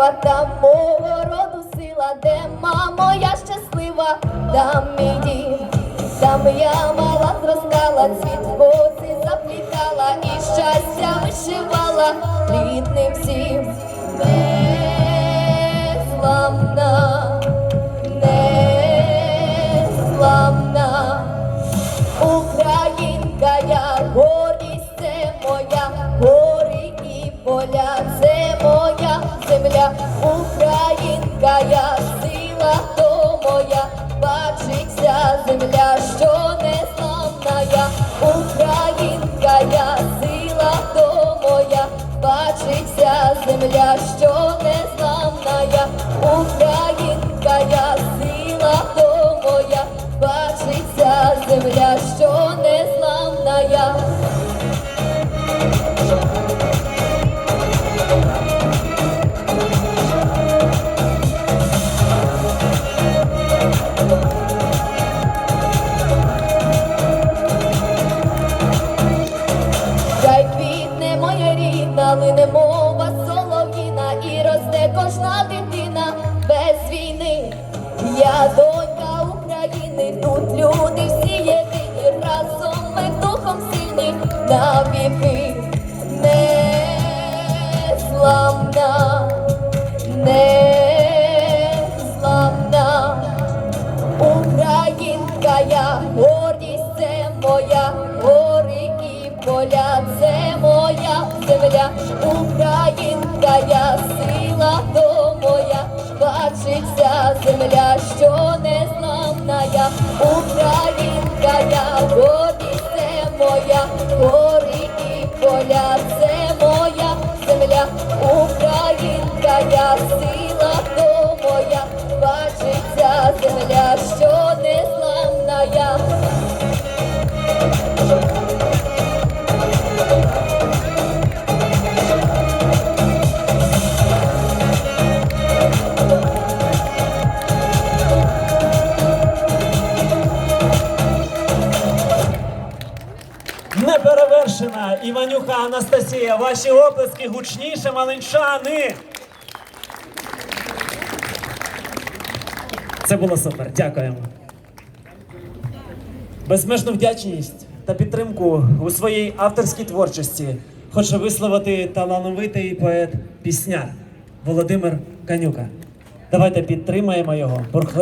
дерева, там мого роду сила, де мамо, я щаслива, там мій дім, там я мала зростала, цвіт боси заплітала і щастя вишивала рідним всім. Українка, я сила то моя, бачиться земля, що не зламна я, Українка, я сила то моя, бачиться земля, що не зламна я, Українка, кожна дитина без війни. Я донька України, тут люди всі єдині, разом ми духом сильні навіки. Незламна, незламна. Українка, я гордість це моя, гори і поля, це моя земля, Українка, я Українка, це моя, гори і поля, це моя земля, Українка, я сила Неперевершена Іванюха Анастасія. Ваші оплески гучніше, малинчани. Це було супер. Дякуємо. Безмежну вдячність та підтримку у своїй авторській творчості хоче висловити талановитий поет пісняр Володимир Канюка. Давайте підтримаємо його.